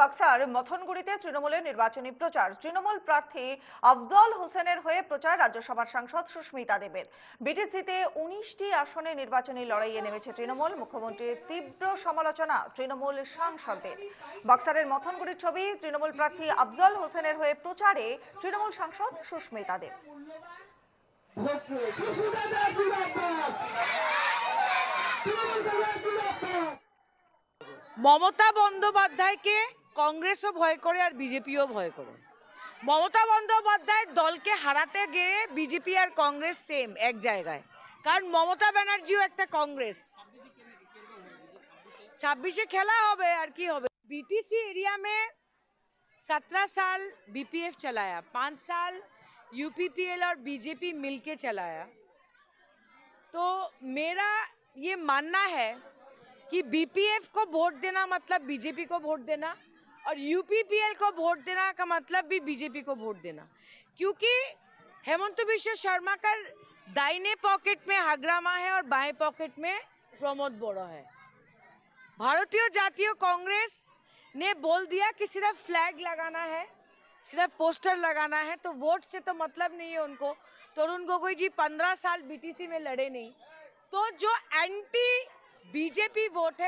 বাক্সার মথনগুড়িতে তৃণমূলের নির্বাচনী প্রচার। তৃণমূল প্রার্থী আফজল হোসেনের হয়ে প্রচার রাজ্যসভার সাংসদ সুস্মিতা দেবের। বিটিসিতে উনিশটি আসনে নির্বাচনী লড়াইয়ে নেমেছে তৃণমূল। মুখ্যমন্ত্রীর তীব্র সমালোচনা তৃণমূল সাংসদদের। বাক্সারের মথনগুড়ির ছবি তৃণমূল প্রার্থী আফজল হোসেনের হয়ে প্রচারে তৃণমূল সাংসদ সুস্মিতা দেব। মমতা বন্দ্যোপাধ্যায়কে কংগ্রেসও ভয় করে আর বিজেপিও ভয় করে মমতা বন্দ্যোপাধ্যায়ের দলকে হারাতে গিয়ে বিজেপি আর কংগ্রেস সেম এক জায়গায় কারণ মমতা ব্যানার্জিও একটা কংগ্রেস ছাব্বিশে খেলা হবে আর কি হবে बीटीसी एरिया में सत्रह साल बीपीएफ चलाया पाँच साल यूपीपीएल और बीजेपी मिलके चलाया तो मेरा ये मानना है कि बीपीएफ को वोट देना मतलब बीजेपी को वोट देना और यूपीपीएल को वोट देना का मतलब भी बीजेपी को वोट देना। क्योंकि हेमंत विश्व शर्मा का दाहिने पॉकेट में हगरामा है और बाएँ पॉकेट में प्रमोद बोड़ो है। भारतीय जातीय कांग्रेस ने बोल दिया कि सिर्फ़ फ्लैग लगाना है, सिर्फ़ पोस्टर लगाना है तो वोट से तो मतलब नहीं है उनको। तरुण गोगोई जी पंद्रह साल बीटीसी में लड़े नहीं। तो जो एंटी बीजेपी वोट है